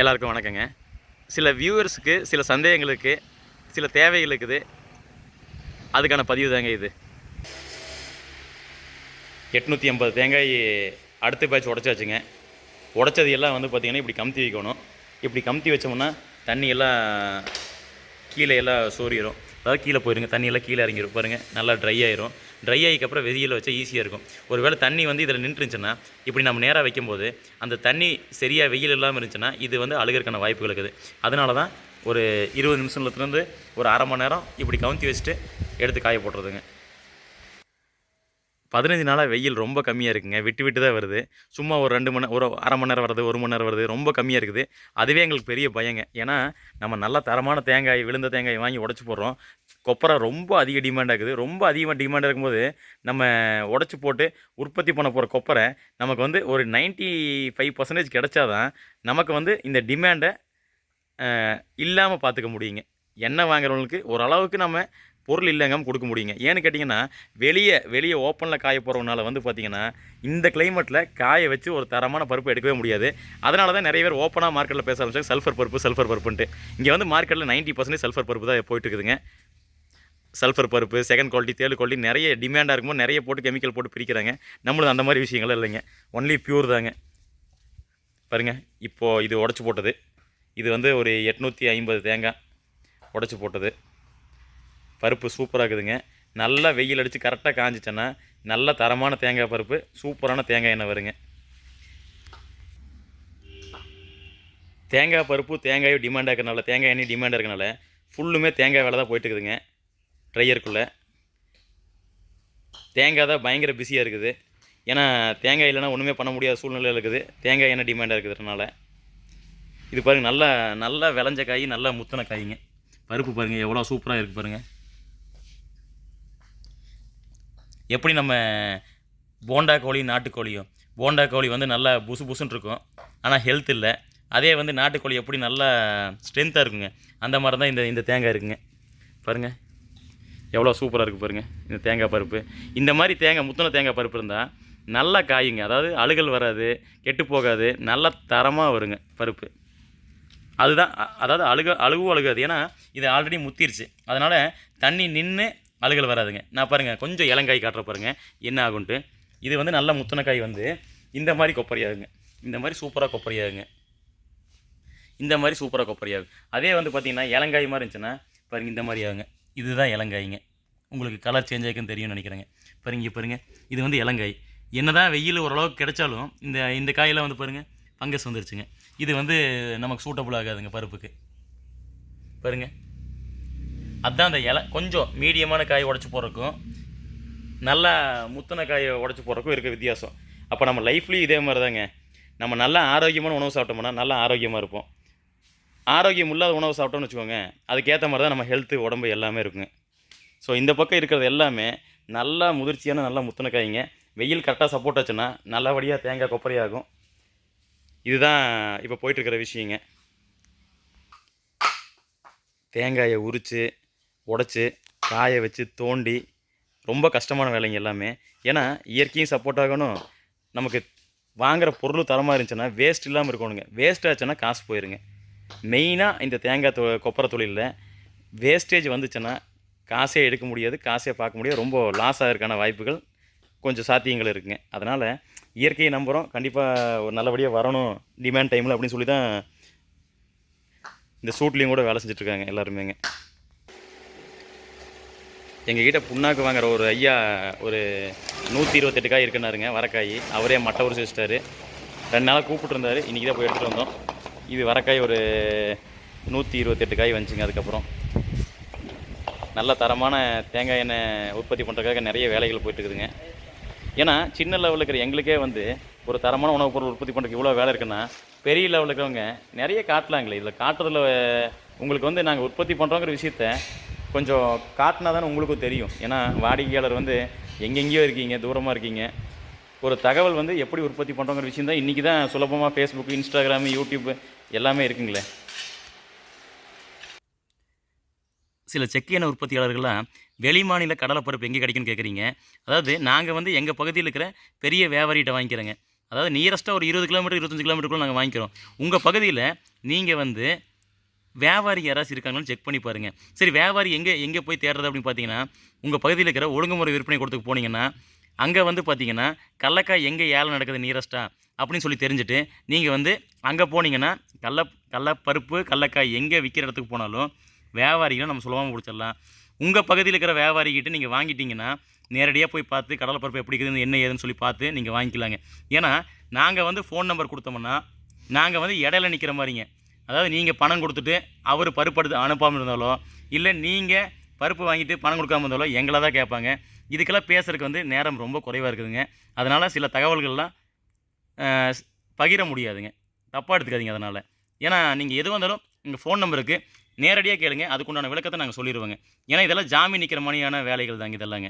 எல்லாருக்கும் வணக்கங்க. சில வியூவர்ஸுக்கு சில சந்தேகங்களுக்கு சில தேவைகள் இருக்குது அதுக்கான பதிவு தாங்க இது. எட்நூற்றி ஐம்பது தேங்காய் அடுத்த பேட்ச் உடச்சாச்சுங்க. உடச்சது எல்லாம் வந்து பார்த்திங்கன்னா இப்படி கமுத்தி வைக்கணும். இப்படி கமுத்தி வச்சோம்னா தண்ணி எல்லாம் கீழே எல்லாம் சோறிடும் அதாவது கீழே போயிருங்க தண்ணியெல்லாம் கீழே இறங்கிடும் பாருங்க நல்லா ட்ரை ஆயிரும். ட்ரை ஆகிக்கப்புறம் வெளியில் வச்சா ஈஸியாக இருக்கும். ஒரு வேளை தண்ணி வந்து இதில் நின்றுச்சுன்னா இப்படி நம்ம நேராக வைக்கும்போது அந்த தண்ணி சரியாக வெயில் இல்லாமல் இருந்துச்சுன்னா இது வந்து அழுகிறதுக்கான வாய்ப்புகள் இருக்குது. அதனால தான் ஒரு இருபது நிமிஷத்துலேருந்து ஒரு அரை மணி நேரம் இப்படி கவுத்தி வச்சுட்டு எடுத்து காய போட்டுறதுங்க. பதினஞ்சு நாளாக வெயில் ரொம்ப கம்மியாக இருக்குங்க. விட்டு விட்டு தான் வருது. சும்மா ஒரு ரெண்டு மணி ஒரு அரை மணி நேரம் வருது ஒரு மணி நேரம் வருது. ரொம்ப கம்மியாக இருக்குது. அதுவே எங்களுக்கு பெரிய பயங்க. ஏன்னா நம்ம நல்ல தரமான தேங்காய் விழுந்த தேங்காய் வாங்கி உடச்சி போடுறோம். கொப்பரை ரொம்ப அதிக டிமாண்ட் ஆகுது ரொம்ப அதிகமாக டிமாண்ட் இருக்கும்போது நம்ம உடச்சி போட்டு உற்பத்தி பண்ண போகிற கொப்பரை நமக்கு வந்து ஒரு 95% ஃபைவ் பர்சன்டேஜ் கிடச்சாதான் நமக்கு வந்து இந்த டிமாண்டை இல்லாமல் பார்த்துக்க முடியுங்க. எண்ணெய் வாங்குறவங்களுக்கு ஓரளவுக்கு நம்ம பொருள் இல்லைங்காம கொடுக்க முடியுங்க. ஏன்னு கேட்டிங்கன்னா வெளியே வெளியே ஓப்பனில் காய போகிறவனால வந்து பார்த்திங்கன்னா இந்த கிளைமேட்டில் காய வச்சு ஒரு தரமான பருப்பு எடுக்கவே முடியாது. அதனால தான் நிறைய பேர் ஓப்பனாக மார்க்கெட்டில் பேச ஆரம்பிச்சாங்க சல்ஃபர் பருப்பு சல்ஃபர் பருப்புன்ட்டு. இங்கே வந்து மார்க்கெட்டில் 90% பர்சன்டேஜ் சல்ஃபர் பருப்பு தான் போயிட்டு இருக்குதுங்க சல்ஃபர் பருப்பு செகண்ட் குவாலிட்டி தேர்ட் குவாலிட்டி நிறைய டிமாண்டாக இருக்கும்போது நிறைய போட்டு கெமிக்கல் போட்டு பிரிக்கிறாங்க. நம்மளும் அந்த மாதிரி விஷயங்கள் இல்லைங்க. ஒன்லி பியூர் தாங்க. பாருங்க இப்போது இது உடச்சி போட்டது. இது வந்து ஒரு எட்நூற்றி ஐம்பது தேங்காய் உடச்சி போட்டது. பருப்பு சூப்பராக இருக்குதுங்க. நல்லா வெயில் அடித்து கரெக்டாக காஞ்சிச்சேன்னா நல்ல தரமான தேங்காய் பருப்பு சூப்பரான தேங்காய் எண்ணெய் வருங்க. தேங்காய் பருப்பு தேங்காயும் டிமாண்டாக இருக்கிறனால தேங்காய் எண்ணெய் டிமாண்டாக இருக்கனால ஃபுல்லுமே தேங்காய் வேலை தான் போயிட்டு இருக்குதுங்க ட்ரையருக்குள்ளே தேங்காய் தான் பயங்கர பிஸியாக இருக்குது. ஏன்னா தேங்காய் இல்லைன்னா ஒன்றுமே பண்ண முடியாத சூழ்நிலையில் இருக்குது. தேங்காய் எண்ணெய் டிமாண்டாக இருக்கிறதுனால. இது பாருங்கள் நல்லா நல்லா விளைஞ்ச காய் நல்லா முத்தின காய்ங்க. பருப்பு பாருங்கள் எவ்வளோ சூப்பராக இருக்குது பாருங்கள் எப்படி நம்ம போண்டா கோழி நாட்டுக்கோழியும் போண்டா கோழி வந்து நல்லா புசு புசுன்னு இருக்கும் ஆனால் ஹெல்த் இல்லை. அதே வந்து நாட்டுக்கோழி எப்படி நல்லா ஸ்ட்ரென்த்தாக இருக்குங்க அந்த மாதிரி தான் இந்த இந்த தேங்காய் இருக்குங்க. பாருங்கள் எவ்வளோ சூப்பராக இருக்குது பாருங்கள் இந்த தேங்காய் பருப்பு. இந்த மாதிரி தேங்காய் முத்தின தேங்காய் பருப்பு இருந்தால் நல்லா காயுங்க. அதாவது அழுகல் வராது கெட்டு போகாது நல்ல தரமாக வருங்க பருப்பு. அதுதான் அதாவது அழுக அழுகவும் அழுகாது. ஏன்னா இது ஆல்ரெடி முத்திருச்சு. அதனால் தண்ணி நின்று அழுகல் வராதுங்க. நான் பாருங்கள் கொஞ்சம் இளங்காய் காட்டுற பாருங்கள் என்ன ஆகுன்ட்டு இது வந்து நல்ல முத்தின காய் வந்து இந்த மாதிரி கொப்பரையாகுங்க. இந்த மாதிரி சூப்பராக கொப்பரையாகுங்க. இந்த மாதிரி சூப்பராக கொப்பரையாகும். அதே வந்து பார்த்திங்கன்னா இளங்காய் மாதிரி இருந்துச்சுன்னா பாருங்க இந்த மாதிரி ஆகுங்க. இதுதான் இளங்காய்ங்க. உங்களுக்கு கலர் சேஞ்ச் ஆகிக்குன்னு தெரியும்னு நினைக்கிறேங்க. பாருங்க இங்க பாருங்க. இது வந்து இளங்காய். என்னதான் வெயில் ஓரளவுக்கு கிடைச்சாலும் இந்த இந்த காயெல்லாம் வந்து பாருங்கள் ஃபங்கஸ் வந்துருச்சுங்க. இது வந்து நமக்கு சூட்டபுள் ஆகாதுங்க பருப்புக்கு. பாருங்க. அதுதான் அந்த இலை கொஞ்சம் மீடியமான காய் உடச்சி போகிறக்கும் நல்லா முத்தின காயை உடச்சி போகிறக்கும் இருக்க வித்தியாசம். அப்போ நம்ம லைஃப்லேயும் இதே மாதிரி தாங்க நம்ம நல்லா ஆரோக்கியமான உணவு சாப்பிட்டோம்னா நல்லா ஆரோக்கியமாக இருப்போம். ஆரோக்கியம் இல்லாத உணவு சாப்பிட்டோம்னு வச்சுக்கோங்க அதுக்கேற்ற மாதிரி தான் நம்ம ஹெல்த்து உடம்பு எல்லாமே இருக்குங்க. ஸோ இந்த பக்கம் இருக்கிறது எல்லாமே நல்லா முதிர்ச்சியான நல்லா முத்தின காய்ங்க. வெயில் கரெக்டாக சப்போர்ட் ஆச்சுன்னா நல்லபடியாக தேங்காய் கொப்பரையாகும் இதுதான் இப்போ போயிட்டுருக்கிற விஷயங்க. தேங்காயை உரித்து உடச்சி காய வச்சு தோண்டி ரொம்ப கஷ்டமான வேலைங்க எல்லாமே. ஏன்னா இயற்கையும் சப்போர்ட் ஆகணும். நமக்கு வாங்குகிற பொருள் தரமாக இருந்துச்சுன்னா வேஸ்ட் இல்லாமல் இருக்கணுங்க. வேஸ்ட் ஆச்சுன்னா காசு போயிருங்க. மெயினாக இந்த தேங்காய் தொ கொப்பரை தொழிலில் வேஸ்டேஜ் வந்துச்சுன்னா காசே எடுக்க முடியாது காசே பார்க்க முடியாது. ரொம்ப லாஸ் ஆகிறதுக்கான வாய்ப்புகள் கொஞ்சம் சாத்தியங்கள் இருக்குங்க. அதனால் இயற்கையை நம்புகிறோம் கண்டிப்பாக ஒரு நல்லபடியாக வரணும் டிமாண்ட் டைமில் அப்படின்னு சொல்லி தான் இந்த சூட்லேயும் கூட வேலை செஞ்சுட்ருக்காங்க எல்லாருமேங்க. எங்ககிட்ட புண்ணாக்கு வாங்குற ஒரு ஐயா ஒரு நூற்றி இருபத்தெட்டு காய் இருக்குன்னாருங்க வரக்காய். அவரே மட்டை உரிச்சு வச்சிட்டாரு ரெண்டு நாளாக கூப்பிட்டுருந்தாரு. இன்றைக்கி தான் போய் எடுத்துகிட்டு வந்தோம். இது வரக்காய் ஒரு நூற்றி இருபத்தெட்டு காய் வந்துச்சுங்க அதுக்கப்புறம். நல்ல தரமான தேங்காய் எண்ணெய் உற்பத்தி பண்ணுறதுக்காக நிறைய வேலைகள் போயிட்டுருக்குதுங்க. ஏன்னா சின்ன லெவலில் இருக்கிற எங்களுக்கே வந்து ஒரு தரமான உணவுப் பொருள் உற்பத்தி பண்ணுறதுக்கு இவ்வளோ வேலை இருக்குன்னா பெரிய லெவலில் இருக்கிறவங்க நிறைய காட்டலாங்களே. இதில் காட்டுறதுல உங்களுக்கு வந்து நாங்கள் உற்பத்தி பண்ணுறோங்கிற விஷயத்த கொஞ்சம் காட்டினா தானே உங்களுக்கும் தெரியும். ஏன்னா வாடிக்கையாளர் வந்து எங்கெங்கேயோ இருக்கீங்க தூரமாக இருக்கீங்க. ஒரு தகவல் வந்து எப்படி உற்பத்தி பண்ணுறோங்கிற விஷயம் தான் இன்றைக்கி தான் சுலபமாக ஃபேஸ்புக் இன்ஸ்டாகிராம் யூடியூப் எல்லாமே இருக்குங்களே. சில செக்கையான எண்ணெய் உற்பத்தியாளர்கள்லாம் வெளி மாநில கடலைப்பருப்பு எங்கே கிடைக்குன்னு கேட்குறீங்க? அதாவது நாங்கள் வந்து எங்கள் பகுதியில் இருக்கிற பெரிய வியாபாரிகிட்ட வாங்கிக்கிறோங்க. அதாவது நியரஸ்ட்டாக ஒரு இருபது கிலோமீட்டர் இருபத்தஞ்சி கிலோமீட்டருக்குள்ள நாங்கள் வாங்கிக்கிறோம். உங்கள் பகுதியில் நீங்கள் வந்து வியாபாரி யாராச்சும் இருக்காங்கன்னு செக் பண்ணி பாருங்கள் சரி வியாபாரி எங்கே எங்கே போய் தேடுறது அப்படின்னு பார்த்தீங்கன்னா உங்கள் பகுதியில் இருக்கிற ஒழுங்குமுறை விற்பனை கொடுத்துக்கு போனீங்கன்னா அங்கே வந்து பார்த்தீங்கன்னா கடலக்காய் எங்கே ஏலம் நடக்குது நியரஸ்ட்டாக அப்படின்னு சொல்லி தெரிஞ்சுட்டு நீங்கள் வந்து அங்கே போனீங்கன்னா கடல கடலப்பருப்பு கடலக்காய் எங்கே விற்கிற இடத்துக்கு போனாலும் வியாபாரிகளை நம்ம சுலபமாக பிடிச்சிடலாம் உங்கள் பகுதியில் இருக்கிற வியாபாரிக்கிட்ட நீங்கள் வாங்கிட்டீங்கன்னா நேரடியாக போய் பார்த்து கடலைப்பருப்பு எப்படி இருக்குதுன்னு என்ன ஏதுன்னு சொல்லி பார்த்து நீங்கள் வாங்கிக்கலாங்க. ஏன்னா நாங்கள் வந்து ஃபோன் நம்பர் கொடுத்தோம்னா நாங்கள் வந்து இடையில நிற்கிற மாதிரிங்க. அதாவது நீங்கள் பணம் கொடுத்துட்டு அவர் பருப்பு எடுத்து அனுப்பாமல் இருந்தாலோ இல்லை நீங்கள் பருப்பு வாங்கிட்டு பணம் கொடுக்காம இருந்தாலோ எங்களை தான் கேட்பாங்க. இதுக்கெல்லாம் பேசுறதுக்கு வந்து நேரம் ரொம்ப குறைவாக இருக்குதுங்க. அதனால் சில தகவல்கள்லாம் ஸ்- பகிர முடியாதுங்க. தப்பாக எடுத்துக்காதீங்க அதனால். ஏன்னா நீங்கள் எது வந்தாலும் உங்கள் ஃபோன் நம்பருக்கு நேரடியாக கேளுங்க. அதுக்குண்டான விளக்கத்தை நாங்கள் சொல்லிடுவோங்க ஏன்னா இதெல்லாம் ஜாமீன் நிற்கிற மாதிரியான வேலைகள் தாங்க இதெல்லாங்க.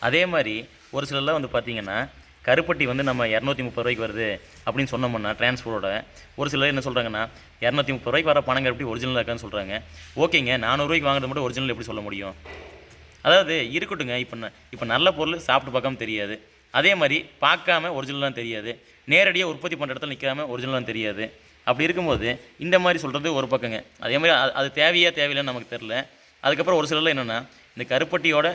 அதே மாதிரி ஒரு சிலர்லாம் வந்து பார்த்தீங்கன்னா கருப்பட்டி வந்து நம்ம இரநூத்தி முப்பது ரூபாய்க்கு வருது அப்படின்னு சொன்னோம்னா டிரான்ஸ்போர்ட்டோட ஒரு சிலர் என்ன சொல்கிறாங்கன்னா இரநூத்தி முப்பது ரூபாய்க்கு வர பணம் கருப்பட்டி ஒரிஜினலாக இருக்கான்னு சொல்கிறாங்க ஓகேங்க நானூறுரூவாய்க்கு வாங்குறது மட்டும் ஒரிஜினல் எப்படி சொல்ல முடியும்? அதாவது இருக்கட்டுங்க இப்போ ந- இப்போ நல்ல பொருள் சாப்பிட்டு பார்க்காம தெரியாது. அதே மாதிரி பார்க்காம ஒரிஜினலாம் தெரியாது. நேரடியாக உற்பத்தி பண்ணுற இடத்துல நிற்காம ஒரிஜினலாம் தெரியாது. அப்படி இருக்கும்போது இந்த மாதிரி சொல்கிறது ஒரு பக்கங்க. அதே மாதிரி அது- அது தேவையா தேவையில்லைன்னு நமக்கு தெரில அதுக்கப்புறம் ஒரு சிலரில் என்னென்னா இந்த கருப்பட்டியோட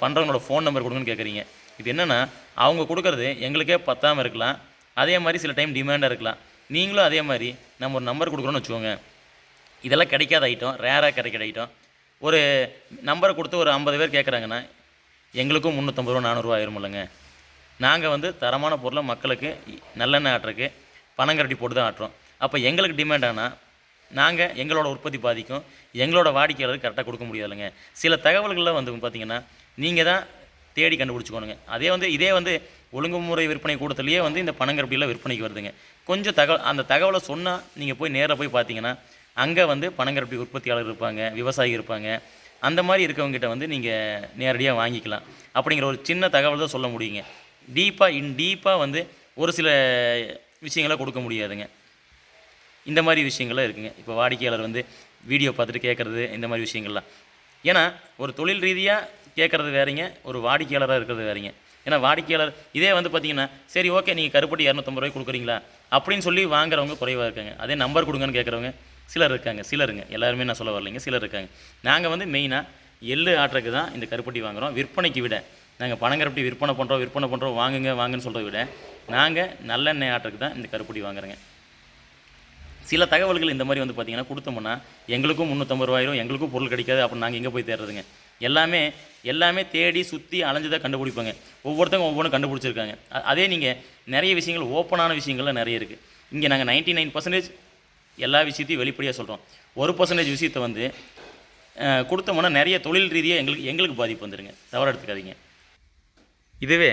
பண்ணுறவங்களோட ஃபோன் நம்பர் கொடுங்கன்னு கேட்குறீங்க இது என்னென்னா அவங்க கொடுக்குறது எங்களுக்கே பத்தாமல் இருக்கலாம். அதே மாதிரி சில டைம் டிமாண்டாக இருக்கலாம். நீங்களும் அதே மாதிரி நம்ம ஒரு நம்பர் கொடுக்குறோன்னு வச்சுக்கோங்க. இதெல்லாம் கிடைக்காத ஐட்டம் ரேராக கிடைக்கிற ஐட்டம் ஒரு நம்பரை கொடுத்து ஒரு ஐம்பது பேர் கேட்குறாங்கன்னா எங்களுக்கும் முந்நூற்றம்பது ரூபா நானூறுரூவா ஆயிரும் இல்லைங்க. நாங்கள் வந்து தரமான பொருளை மக்களுக்கு நல்லெண்ணெய் ஆட்டுறக்கு பணங்கரட்டி போட்டு தான் ஆட்டுறோம். அப்போ எங்களுக்கு டிமாண்ட் ஆனால் நாங்கள் எங்களோட உற்பத்தி பாதிக்கும். எங்களோட வாடிக்கையாளருக்கு கரெக்டாக கொடுக்க முடியாதுங்க சில தகவல்களில் வந்து பார்த்தீங்கன்னா நீங்கள் தான் தேடி கண்டுபிடிச்சிக்கணுங்க. அதே வந்து இதே வந்து ஒழுங்குமுறை விற்பனை கூடத்துலேயே வந்து இந்த பணங்கரப்பிலாம் விற்பனைக்கு வருதுங்க. கொஞ்சம் தகவல் அந்த தகவலை சொன்னால் நீங்கள் போய் நேராக போய் பார்த்தீங்கன்னா அங்கே வந்து பனங்கரப்பி உற்பத்தியாளர் இருப்பாங்க விவசாயி இருப்பாங்க. அந்த மாதிரி இருக்கவங்ககிட்ட வந்து நீங்கள் நேரடியாக வாங்கிக்கலாம். அப்படிங்கிற ஒரு சின்ன தகவல் தான் சொல்ல முடியுங்க. டீப்பாக இன் டீப்பாக வந்து ஒரு சில விஷயங்களை கொடுக்க முடியாதுங்க. இந்த மாதிரி விஷயங்கள்லாம் இருக்குங்க. இப்போ வாடிக்கையாளர் வந்து வீடியோ பார்த்துட்டு கேட்குறது இந்த மாதிரி விஷயங்கள்லாம். ஏன்னா ஒரு தொழில் ரீதியாக கேட்குறது வேறீங்க ஒரு வாடிக்கையாளராக இருக்கிறது வேறீங்க. ஏன்னா வாடிக்கையாளர் இதே வந்து பார்த்தீங்கன்னா சரி ஓகே நீங்கள் கருப்பட்டி இரநூத்தம்பது ரூபாய் கொடுக்குறீங்களா? அப்படின்னு சொல்லி வாங்குறவங்க குறைவாக இருக்காங்க. அதே நம்பர் கொடுங்கன்னு கேட்குறவங்க சிலர் இருக்காங்க சிலருங்க எல்லாருமே நான் சொல்ல வரலைங்க சிலர் இருக்காங்க. நாங்கள் வந்து மெயினாக எள்ளு ஆட்டுறதுக்கு தான் இந்த கருப்பட்டி வாங்குறோம். விற்பனைக்கு விட நாங்கள் பனங்கருப்பட்டி விற்பனை பண்ணுறோம் விற்பனை பண்ணுறோம் வாங்குங்க வாங்குன்னு சொல்கிறத விட நாங்கள் நல்லெண்ணெய் ஆட்டுறதுக்கு தான் இந்த கருப்பட்டி வாங்குறோங்க. சில தகவல்கள் இந்த மாதிரி வந்து பார்த்தீங்கன்னா கொடுத்தோம்னா எங்களுக்கும் முந்நூற்றம்பது ரூபாயிரும் எங்களுக்கும் பொருள் கிடைக்காது அப்புறம் நாங்கள் எங்கே போய் தேடுறதுங்க? எல்லாமே எல்லாமே தேடி சுற்றி அலைஞ்சு தான் கண்டுபிடிப்பாங்க. ஒவ்வொருத்தங்க ஒவ்வொன்றும் கண்டுபிடிச்சிருக்காங்க. அதே நீங்கள் நிறைய விஷயங்கள் ஓப்பனான விஷயங்கள்லாம் நிறைய இருக்குது இங்கே நாங்கள் நைன்ட்டி நைன் பர்சன்டேஜ் எல்லா விஷயத்தையும் வெளிப்படையாக சொல்கிறோம் ஒரு பர்சன்டேஜ் விஷயத்தை வந்து கொடுத்தோம்னா நிறைய தொழில் ரீதியாக எங்களுக்கு எங்களுக்கு பாதிப்பு வந்துடுங்க தவறு எடுத்துக்காதீங்க. இதுவே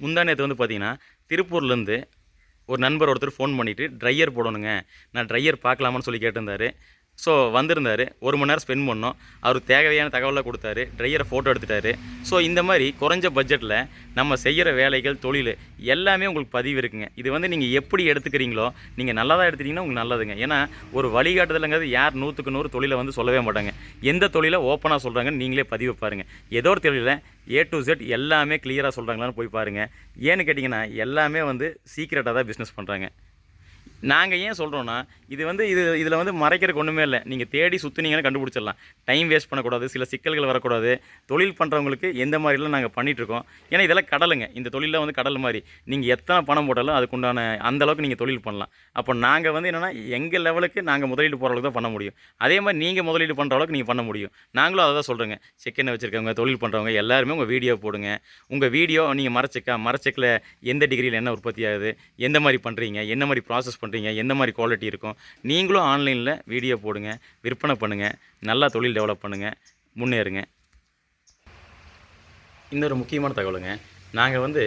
முந்தா நேற்று வந்து பார்த்தீங்கன்னா திருப்பூர்லேருந்து ஒரு நண்பர் ஒருத்தர் ஃபோன் பண்ணிவிட்டு ட்ரையர் போடணுங்க. நான் ட்ரையர் பார்க்கலாமான்னு சொல்லி கேட்டிருந்தாரு. ஸோ வந்திருந்தார். ஒரு மணி நேரம் ஸ்பெண்ட் பண்ணோம். அவர் தேவையான தகவலை கொடுத்தாரு. ட்ரையரை ஃபோட்டோ எடுத்துட்டாரு. ஸோ இந்த மாதிரி குறைஞ்ச பட்ஜெட்டில் நம்ம செய்கிற வேலைகள் தொழில் எல்லாமே உங்களுக்கு பதிவு இருக்குங்க. இது வந்து நீங்கள் எப்படி எடுத்துக்கிறீங்களோ நீங்கள் நல்லா தான் எடுத்துட்டீங்கன்னா உங்களுக்கு நல்லதுங்க. ஏன்னா ஒரு வழிகாட்டுதலுங்கிறது யார் நூற்றுக்கு நூறு தொழிலை வந்து சொல்லவே மாட்டாங்க. எந்த தொழிலை ஓப்பனாக சொல்கிறாங்கன்னு நீங்களே பதிவு பாருங்கள் ஏதோ ஒரு தொழிலில் ஏ டு ஜெட் எல்லாமே கிளியராக சொல்கிறாங்களான்னு போய் பாருங்கள் ஏன்னு கேட்டிங்கன்னா எல்லாமே வந்து சீக்கிரட்டாக தான் பிஸ்னஸ் பண்ணுறாங்க நாங்கள் ஏன் சொல்கிறோன்னா இது வந்து இது இதில் வந்து மறைக்கிறதுக்கு ஒன்றுமே இல்லை. நீங்கள் தேடி சுற்றுனீங்கன்னு கண்டுபிடிச்சிடலாம். டைம் வேஸ்ட் பண்ணக்கூடாது சில சிக்கல்கள் வரக்கூடாது. தொழில் பண்ணுறவங்களுக்கு எந்த மாதிரிலாம் நாங்கள் பண்ணிகிட்ருக்கோம் ஏன்னா இதெல்லாம் கடலுங்க. இந்த தொழிலில் வந்து கடல் மாதிரி. நீங்கள் எத்தனை பணம் போட்டாலும் அதுக்குண்டான அந்தளவுக்கு நீங்கள் தொழில் பண்ணலாம். அப்போ நாங்கள் வந்து என்னென்னா எங்கள் லெவலுக்கு நாங்கள் முதலீடு போகிற அளவுக்கு தான் பண்ண முடியும். அதே மாதிரி நீங்கள் முதலீடு பண்ணுற அளவுக்கு நீங்கள் பண்ண முடியும். நாங்களும் அதை தான் சொல்கிறேங்க செக்கெண்ணை வச்சுருக்கவங்க தொழில் பண்ணுறவங்க எல்லாருமே உங்கள் வீடியோ போடுங்க. உங்கள் வீடியோ நீங்கள் மரச்செக்கா மரச்செக்கில் எந்த டிகிரியில் என்ன உற்பத்தி ஆகுது எந்த மாதிரி பண்ணுறீங்க என்ன மாதிரி ப்ராசஸ் பண்ணுறீங்க எந்த மாதிரி குவாலிட்டி இருக்கும்? நீங்களும் ஆன்லைனில் வீடியோ போடுங்க விற்பனை பண்ணுங்கள் நல்லா தொழில் டெவலப் பண்ணுங்கள் முன்னேறுங்க. இன்னொரு முக்கியமான தகவலுங்க. நாங்கள் வந்து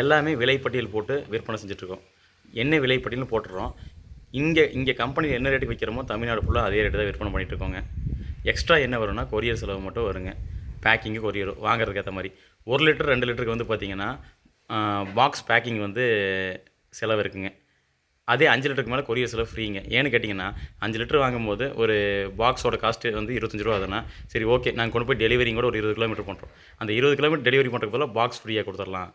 எல்லாமே விலைப்பட்டியல் போட்டு விற்பனை செஞ்சுட்ருக்கோம். என்ன விலைப்பட்டியல்னு போட்டுடுறோம். இங்கே இங்கே கம்பெனியில் என்ன ரேட்டுக்கு விற்கிறோமோ தமிழ்நாடு ஃபுல்லாக அதே ரேட்டு தான் விற்பனை பண்ணிட்டு இருக்கோங்க எக்ஸ்ட்ரா என்ன வரும்னா கொரியர் செலவு மட்டும் வருங்க. பேக்கிங்கு கொரியர் வாங்குறதுக்கு ஏற்ற மாதிரி. ஒரு லிட்டர் ரெண்டு லிட்டருக்கு வந்து பார்த்தீங்கன்னா பாக்ஸ் பேக்கிங் வந்து செலவு இருக்குங்க. அதே அஞ்சு லிட்டருக்கு மேலே கொரியர் செலவு ஃப்ரீங்க. ஏன்னு கேட்டிங்கன்னா அஞ்சு லிட்டர் வாங்கும்போது ஒரு பாக்ஸோட காஸ்ட்டு வந்து இருபத்தஞ்சு ரூபா அதுனா சரி ஓகே. நாங்கள் கொண்டு போய் டெலிவரிங் கூட ஒரு இருபது கிலோமீட்டர் பண்ணுறோம் அந்த இருபது கிலோமீட்டர் டெலிவரி பண்ணுறதுக்கு பதிலாக பாக்ஸ் ஃப்ரீயாக கொடுத்துடலாம்.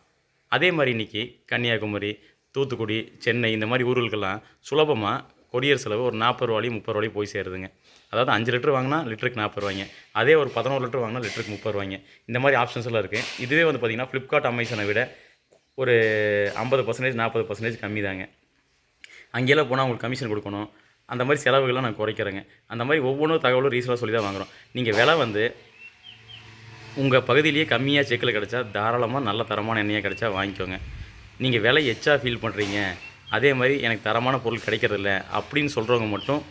அதே மாதிரி இன்றைக்கி கன்னியாகுமரி தூத்துக்குடி சென்னை இந்த மாதிரி ஊர்களுக்கெல்லாம் சுலபமாக கொரியர் செலவு ஒரு நாற்பது ரூபாயும் முப்பது ரூபாயும் போய் சேருதுங்க. அதாவது அஞ்சு லிட்டர் வாங்கினா லிட்டருக்கு நாற்பது ரூபாய்ங்க. அதே ஒரு பதினோரு லிட்டர் வாங்கினா லிட்டருக்கு முப்பது ரூபாய்ங்க. இந்த மாதிரி ஆப்ஷன்ஸ் எல்லாம் இருக்குது இதுவே வந்து பார்த்திங்கன்னா ஃப்ளிப்கார்ட் அமேசானை விட ஒரு ஐம்பது பர்சன்டேஜ் நாற்பது பர்சன்டேஜ் கம்மி தாங்க அங்கேயெல்லாம் போனால் உங்களுக்கு கமிஷன் கொடுக்கணும். அந்த மாதிரி செலவுகள்லாம் நான் குறைக்கிறேங்க. அந்த மாதிரி ஒவ்வொன்றும் தகவலும் ரீசனாக சொல்லி தான் வாங்குகிறோம் நீங்கள் விலை வந்து உங்கள் பகுதியிலேயே கம்மியாக செக்கில் கிடச்சா தாராளமாக நல்ல தரமான எண்ணெயாக கிடச்சா வாங்கிக்கோங்க. நீங்கள் விலை எச்சா ஃபீல் பண்ணுறீங்க அதே மாதிரி எனக்கு தரமான பொருள் கிடைக்கிறதில்ல அப்படின்னு சொல்கிறவங்க மட்டும்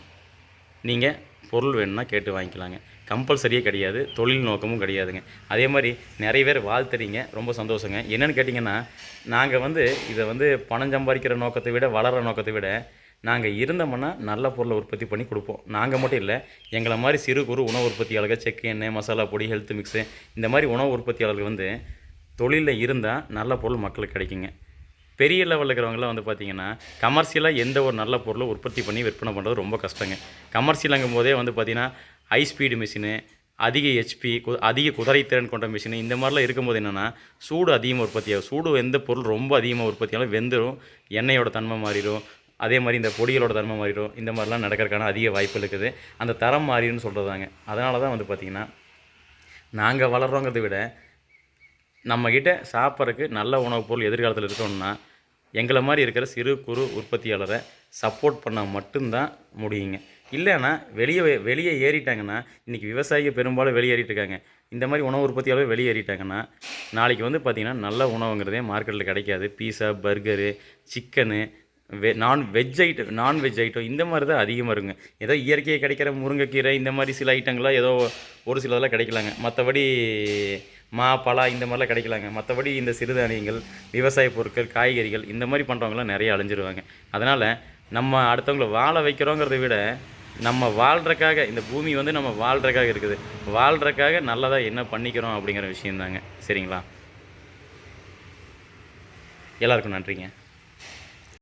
நீங்கள் பொருள் வேணும்னா கேட்டு வாங்கிக்கலாங்க. கம்பல்சரியே கிடையாது தொழில் நோக்கமும் கிடையாதுங்க. அதே மாதிரி நிறைய பேர் வாழ்த்துறீங்க ரொம்ப சந்தோஷங்க. என்னென்னு கேட்டிங்கன்னா நாங்கள் வந்து இதை வந்து பணம் சம்பாதிக்கிற நோக்கத்தை விட வளர்கிற நோக்கத்தை விட நாங்கள் இருந்தோம்னா நல்ல பொருளை உற்பத்தி பண்ணி கொடுப்போம். நாங்கள் மட்டும் இல்லை எங்களை மாதிரி சிறு குறு உணவு உற்பத்தியாளர்கள் செக்கு எண்ணெய் மசாலா பொடி ஹெல்த் மிக்ஸு இந்த மாதிரி உணவு உற்பத்தியாளர்கள் வந்து தொழிலில் இருந்தால் நல்ல பொருள் மக்களுக்கு கிடைக்குங்க. பெரிய லெவலில் இருக்கிறவங்களாம் வந்து பார்த்தீங்கன்னா கமர்ஷியலாக எந்த ஒரு நல்ல பொருளை உற்பத்தி பண்ணி விற்பனை பண்ணுறது ரொம்ப கஷ்டங்க. கமர்ஷியலாங்கும் போதே வந்து பார்த்திங்கன்னா ஹை ஸ்பீடு மிஷினு அதிக ஹெச்பி அதிக குதிரைத்திறன் கொண்ட மிஷினு இந்த மாதிரிலாம் இருக்கும்போது என்னென்னா சூடு அதிகமாக உற்பத்தி ஆகும் சூடு எந்த பொருள் ரொம்ப அதிகமாக உற்பத்தி ஆகும் வெந்துடும் எண்ணெயோட தன்மை மாறிடும் அதே மாதிரி இந்த பொடிகளோட தன்மை மாறிடும் இந்த மாதிரிலாம் நடக்கிறதுக்கான அதிக வாய்ப்பு இருக்குது. அந்த தரம் மாறிடும்னு சொல்கிறதாங்க அதனால தான் வந்து பார்த்திங்கன்னா நாங்கள் வளர்கிறோங்கிறத விட நம்மக்கிட்ட சாப்பிட்றதுக்கு நல்ல உணவுப் பொருள் எதிர்காலத்தில் இருக்கணும்னா எங்களை மாதிரி இருக்கிற சிறு குறு உற்பத்தியாளரை சப்போர்ட் பண்ணால் மட்டும்தான் முடியுங்க. இல்லைன்னா வெளியே வெளியே ஏறிட்டாங்கன்னா இன்றைக்கி விவசாயிகள் பெரும்பாலும் வெளியேறிட்டு இருக்காங்க. இந்த மாதிரி உணவு உற்பத்தியாளர் வெளியேறிட்டாங்கன்னா நாளைக்கு வந்து பார்த்திங்கன்னா நல்ல உணவுங்கிறதே மார்க்கெட்டில் கிடைக்காது. பீஸா பர்கரு சிக்கனு வெ non veg item non veg item இந்த மாதிரி தான் அதிகமாக இருக்குங்க ஏதோ இயற்கையாக கிடைக்கிற முருங்கைக்கீரை இந்த மாதிரி சில ஐட்டங்கள்லாம் ஏதோ ஒரு சிலதெல்லாம் கிடைக்கலாங்க. மற்றபடி மா பலா இந்த மாதிரிலாம் கிடைக்கலாங்க. மற்றபடி இந்த சிறுதானியங்கள் விவசாய பொருட்கள் காய்கறிகள் இந்த மாதிரி பண்ணுறவங்களாம் நிறைய அழிஞ்சிருவாங்க. அதனால் நம்ம அடுத்தவங்கள வாழ வைக்கிறோங்கிறத விட நம்ம வாழ்கிறக்காக இந்த பூமி வந்து நம்ம வாழ்கிறக்காக இருக்குது. வாழ்கிறக்காக நல்லதாக என்ன பண்ணிக்கிறோம் அப்படிங்கிற விஷயந்தாங்க சரிங்களா? எல்லாருக்கும் நன்றிங்க.